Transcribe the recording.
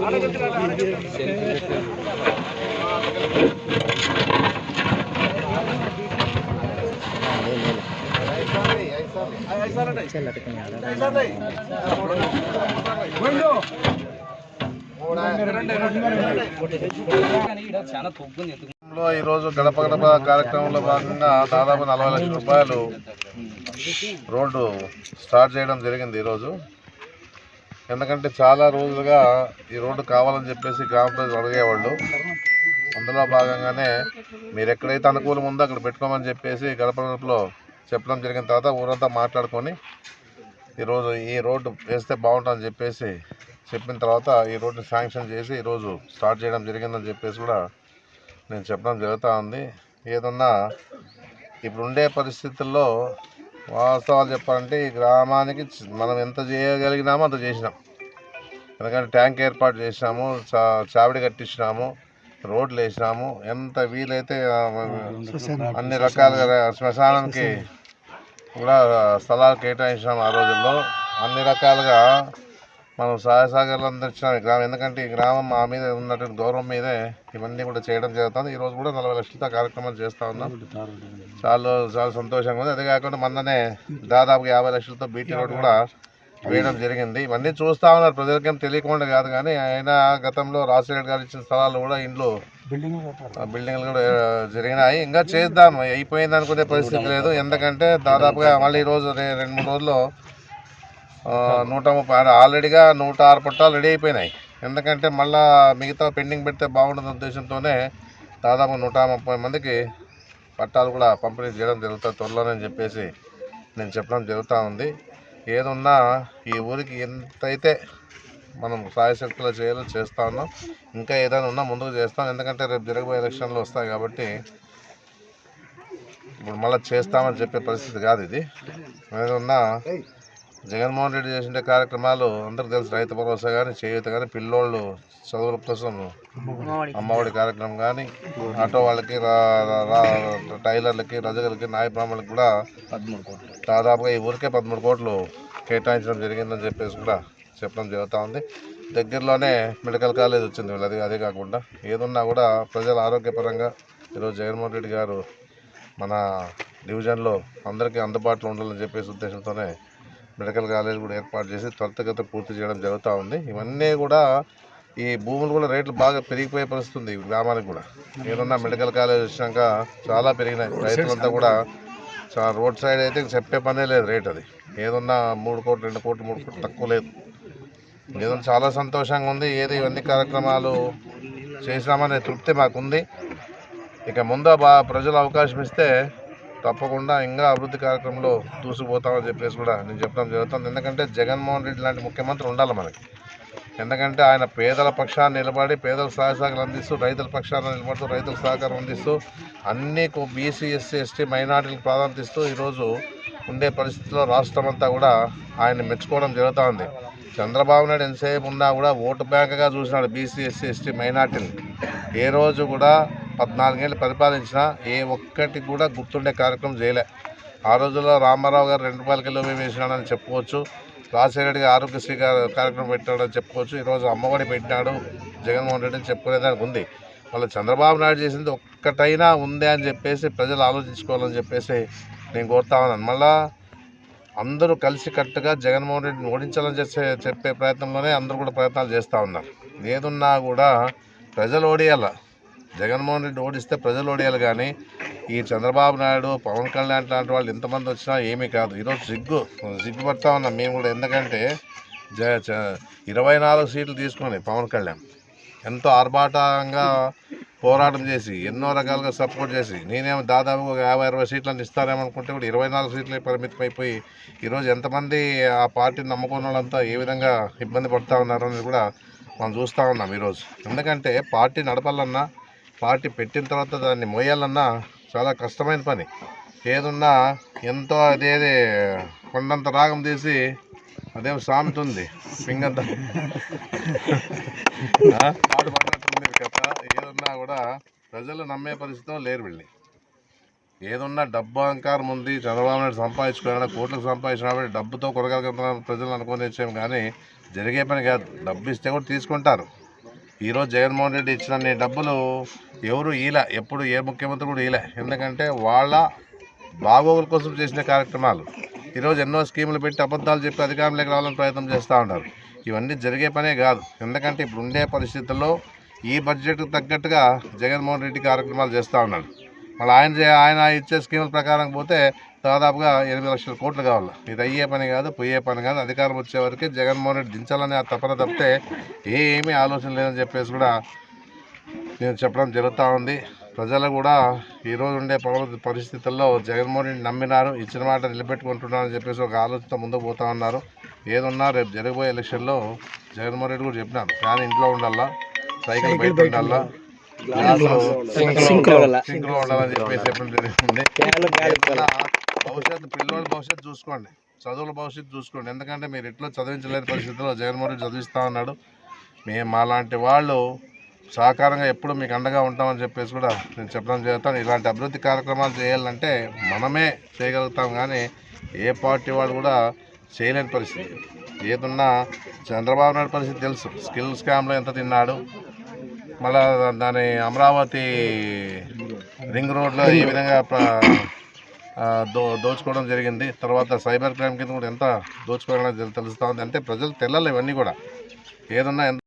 చాలా తొగ్గుంది ఈరోజు గడప గడప కార్యక్రమంలో భాగంగా దాదాపు నలభై లక్షల రూపాయలు రోడ్డు స్టార్ట్ చేయడం జరిగింది ఈరోజు ఎందుకంటే చాలా రోజులుగా ఈ రోడ్డు కావాలని చెప్పేసి గ్రామ ప్రజలు అడిగేవాళ్ళు అందులో భాగంగానే మీరు ఎక్కడైతే అనుకూలం ఉందో అక్కడ పెట్టుకోమని చెప్పేసి గడప గడపలో చెప్పడం జరిగిన తర్వాత ఊరంతా మాట్లాడుకొని ఈరోజు ఈ రోడ్డు వేస్తే బాగుంటుందని చెప్పేసి చెప్పిన తర్వాత ఈ రోడ్డు శాంక్షన్ చేసి ఈరోజు స్టార్ట్ చేయడం జరిగిందని చెప్పేసి కూడా నేను చెప్పడం జరుగుతూ ఉంది. ఏదన్నా ఇప్పుడు ఉండే పరిస్థితుల్లో వాస్తవాలు చెప్పాలంటే ఈ గ్రామానికి మనం ఎంత చేయగలిగినామో అంత చేసినాం. ఎందుకంటే ట్యాంక్ ఏర్పాటు చేసినాము చా చావిడి కట్టించినాము రోడ్లు వేసినాము ఎంత వీలైతే అన్ని రకాలుగా శ్మశానానికి కూడా స్థలాలు కేటాయించినాం ఆ రోజుల్లో. అన్ని రకాలుగా మనం సహాయ సహకారాలు అందించినాం ఈ గ్రామం. ఎందుకంటే ఈ గ్రామం మా మీద ఉన్నటువంటి గౌరవం మీదే ఇవన్నీ కూడా చేయడం జరుగుతుంది. ఈరోజు కూడా నలభై లక్షలతో కార్యక్రమాలు చేస్తూ ఉన్నాం. చాలా చాలా సంతోషంగా ఉంది. అదే కాకుండా మొన్ననే దాదాపు యాభై లక్షలతో బీటీ రోడ్ కూడా వేయడం జరిగింది. ఇవన్నీ చూస్తూ ఉన్నారు. ప్రజలకేం తెలియకుండా కాదు కానీ ఆయన గతంలో రాజశేఖర్ గారు ఇచ్చిన స్థలాలు కూడా ఇంట్లో బిల్డింగ్లు కూడా జరిగినాయి. ఇంకా చేద్దాం. అయిపోయింది అనుకునే పరిస్థితి లేదు. ఎందుకంటే దాదాపుగా మళ్ళీ ఈరోజు రెండు మూడు రోజుల్లో నూట ముప్పై ఆల్రెడీగా నూట ఆరు పట్టాలు రెడీ అయిపోయినాయి. ఎందుకంటే మళ్ళా మిగతా పెండింగ్ పెడితే బాగుంటుంది ఉద్దేశంతోనే దాదాపు నూట ముప్పై మందికి పట్టాలు కూడా పంపిణీ చేయడం జరుగుతుంది. త్వరలోనే అని చెప్పేసి నేను చెప్పడం జరుగుతూ ఉంది. ఏదున్నా ఈ ఊరికి ఎంతైతే మనం సాయశక్తిలో చేయాలో చేస్తా ఉన్నాం ఇంకా ఏదైనా ఉన్నా ముందుకు చేస్తాం ఎందుకంటే రేపు జరగబోయే ఎలక్షన్లు వస్తాయి కాబట్టి ఇప్పుడు మళ్ళీ చేస్తామని చెప్పే పరిస్థితి కాదు ఇది. ఏదన్నా జగన్మోహన్ రెడ్డి చేసిన కార్యక్రమాలు అందరికి తెలుసు. రైతు భరోసా కానీ చేయూత కానీ పిల్లోళ్ళు చదువుల కోసం అమ్మఒడి. కార్యక్రమం కానీ ఆటో వాళ్ళకి రా- రా- రా- టైలర్లకి రజకులకి నాయ బ్రాహ్మణులకి కూడా దాదాపుగా ఈ ఊరికే పదమూడు కోట్లు కేటాయించడం జరిగిందని చెప్పేసి కూడా చెప్పడం జరుగుతూ ఉంది. దగ్గరలోనే మెడికల్ కాలేజ్ వచ్చింది వీళ్ళది అదే కాకుండా. ఏదున్నా కూడా ప్రజల ఆరోగ్యపరంగా ఈరోజు జగన్మోహన్ రెడ్డి గారు మన డివిజన్లో అందరికీ అందుబాటులో ఉండాలని చెప్పేసి ఉద్దేశంతోనే మెడికల్ కాలేజ్ కూడా ఏర్పాటు చేసి త్వరితగత పూర్తి చేయడం జరుగుతూ ఉంది. ఇవన్నీ కూడా ఈ భూములు కూడా రేట్లు బాగా పెరిగిపోయే పరిస్థితి ఉంది ఈ గ్రామానికి కూడా. ఏదన్నా మెడికల్ కాలేజ్ వచ్చినాక చాలా పెరిగినాయి. రైతులంతా కూడా చాలా రోడ్ సైడ్ అయితే చెప్పే పనే లేదు రేట్ అది. ఏదన్నా మూడు కోట్లు రెండు కోట్లు మూడు కోట్లు తక్కువ లేదు. ఏదన్నా చాలా సంతోషంగా ఉంది. ఏది ఇవన్నీ కార్యక్రమాలు చేసినామనే తృప్తి మాకుంది. ఇక ముందు బా ప్రజలు అవకాశం ఇస్తే తప్పకుండా ఇంకా అభివృద్ధి కార్యక్రమంలో దూసుకుపోతామని చెప్పేసి కూడా నేను చెప్పడం జరుగుతుంది. ఎందుకంటే జగన్మోహన్ రెడ్డి లాంటి ముఖ్యమంత్రి ఉండాలి మనకి. ఎందుకంటే ఆయన పేదల పక్షాన్ని నిలబడి పేదల సహాయ సహకారం అందిస్తూ రైతుల పక్షాన్ని నిలబడుతూ రైతుల సహకారం అందిస్తూ అన్ని బీసీ ఎస్సీ ఎస్టీ మైనార్టీలకు ప్రాధాన్యత ఇస్తూ ఈరోజు ఉండే పరిస్థితిలో రాష్ట్రం అంతా కూడా ఆయన మెచ్చుకోవడం జరుగుతుంది. చంద్రబాబు నాయుడు ఎంతసేపు ఉన్నా కూడా ఓటు బ్యాంక్గా చూసినాడు బీసీ ఎస్సీ ఎస్టీ మైనార్టీని ఏ రోజు కూడా పద్నాలుగేళ్ళు పరిపాలించినా ఏ ఒక్కటి కూడా గుర్తుండే కార్యక్రమం చేయలే. ఆ రోజుల్లో రామారావు గారు రెండు రూపాయల కిలో మేము వేసినాడని చెప్పుకోవచ్చు. రాజశేఖర రెడ్డి ఆరోగ్యశ్రీ కార్యక్రమం పెట్టాడని చెప్పుకోవచ్చు. ఈరోజు అమ్మఒడి పెట్టినాడు జగన్మోహన్ రెడ్డి చెప్పుకునేదానికి ఉంది. మళ్ళీ చంద్రబాబు నాయుడు చేసింది ఒక్కటైనా ఉంది అని చెప్పేసి ప్రజలు ఆలోచించుకోవాలని చెప్పేసి నేను కోరుతా ఉన్నాను. మళ్ళా అందరూ కలిసి కట్టుగా జగన్మోహన్ రెడ్డిని ఓడించాలని చేసే చెప్పే ప్రయత్నంలోనే అందరూ కూడా ప్రయత్నాలు చేస్తూ ఉన్నారు. ఏదున్నా కూడా ప్రజలు ఓడియాల. జగన్మోహన్ రెడ్డి ఓడిస్తే ప్రజలు ఓడేయాలి కానీ ఈ చంద్రబాబు నాయుడు పవన్ కళ్యాణ్ లాంటి వాళ్ళు ఎంతమంది వచ్చినా ఏమీ కాదు. ఈరోజు సిగ్గు సిగ్గుపడతా ఉన్నాం మేము కూడా. ఎందుకంటే జ ఇరవై నాలుగు సీట్లు తీసుకొని పవన్ కళ్యాణ్ ఎంతో ఆర్భాటంగా పోరాటం చేసి ఎన్నో రకాలుగా సపోర్ట్ చేసి నేనేమో దాదాపు ఒక యాభై అరవై సీట్లను ఇస్తానేమనుకుంటే కూడా ఇరవై నాలుగు సీట్లే పరిమితం అయిపోయి ఈరోజు ఎంతమంది ఆ పార్టీని నమ్ముకున్న వాళ్ళంతా ఏ విధంగా ఇబ్బంది పడుతూ ఉన్నారనేది కూడా మనం చూస్తూ ఉన్నాం ఈరోజు. ఎందుకంటే పార్టీ నడపాలన్నా పార్టీ పెట్టిన తర్వాత దాన్ని మోయాలన్నా చాలా కష్టమైన పని. ఏదున్నా ఎంతో అదేది కొండంత రాగం తీసి అదేం సామెత ఉంది. పింగంత పడినట్టుంది కథ. ఏదున్నా కూడా ప్రజలు నమ్మే పరిస్థితిలో లేరు వీళ్ళని. ఏదున్నా డబ్బు అహంకారం ఉంది చంద్రబాబు నాయుడు సంపాదించుకున్నాడు కోట్లకు సంపాదించినప్పుడు డబ్బుతో కొరగలుగుతున్నారు ప్రజలు అనుకుని తెచ్చాము కానీ జరిగే పని కాదు. డబ్బు ఇస్తే కూడా తీసుకుంటారు. ఈరోజు జగన్మోహన్ రెడ్డి ఇచ్చిన డబ్బులు ఎవరు ఈల ఎప్పుడు ఏ ముఖ్యమంత్రి కూడా ఈలే. ఎందుకంటే వాళ్ళ బాగోగుల కోసం చేసిన కార్యక్రమాలు. ఈరోజు ఎన్నో స్కీములు పెట్టి అబద్ధాలు చెప్పి అధికారంలోకి రావాలని ప్రయత్నం చేస్తూ ఉన్నారు. ఇవన్నీ జరిగే పనే కాదు. ఎందుకంటే ఇప్పుడు ఉండే పరిస్థితుల్లో ఈ బడ్జెట్కి తగ్గట్టుగా జగన్మోహన్ రెడ్డి కార్యక్రమాలు చేస్తూ ఉన్నాడు. మళ్ళీ ఆయన ఆయన ఇచ్చే స్కీముల ప్రకారం పోతే దాదాపుగా ఎనిమిది లక్షల కోట్లు కావాలి. ఇది అయ్యే పని కాదు పోయే పని కాదు. అధికారం వచ్చే వరకు జగన్మోహన్ రెడ్డి దించాలనే ఆ తపన తప్పితే ఏమీ ఆలోచన లేదని చెప్పేసి కూడా నేను చెప్పడం జరుగుతూ ఉంది. ప్రజలు కూడా ఈరోజు ఉండే పరిస్థితుల్లో జగన్మోహన్ రెడ్డి నమ్మినారు ఇచ్చిన మాట నిలబెట్టుకుంటున్నారని చెప్పేసి ఒక ఆలోచనతో ముందుకు పోతా ఉన్నారు. ఏదున్నా రేపు జరగబోయే ఎలక్షన్లో జగన్మోహన్ రెడ్డి కూడా చెప్పినారు. ఫ్యాన్ ఇంట్లో ఉండాలా? సైకిల్ బయట ఉండాలా? సింక్లో ఉండాలని చెప్పేసి చెప్పడం జరిగింది. ఏదైనా భవిష్యత్తు పిల్లల భవిష్యత్తు చూసుకోండి. చదువుల భవిష్యత్తు చూసుకోండి. ఎందుకంటే మీరు ఇట్లా చదివించలేని పరిస్థితుల్లో జగన్మోహన్ రెడ్డి చదివిస్తూ ఉన్నాడు. మేము మాలాంటి వాళ్ళు సహకారంగా ఎప్పుడు మీకు అండగా ఉంటామని చెప్పేసి కూడా నేను చెప్పడం జరుగుతాను ఇలాంటి అభివృద్ధి కార్యక్రమాలు చేయాలంటే మనమే చేయగలుగుతాం కానీ ఏ పార్టీ వాళ్ళు కూడా చేయలేని పరిస్థితి. ఏదున్నా చంద్రబాబు నాయుడు పరిస్థితి తెలుసు. స్కిల్ స్కామ్లో ఎంత తిన్నాడు. మళ్ళా దాని అమరావతి రింగ్ రోడ్లో ఏ విధంగా దో దోచుకోవడం జరిగింది. తర్వాత సైబర్ క్రైమ్ కింద కూడా ఎంత దోచుకోవడం తెలుస్తూ ఉంది. అంటే ప్రజలు తెల్లాలి ఇవన్నీ కూడా. ఏదన్నా ఎంత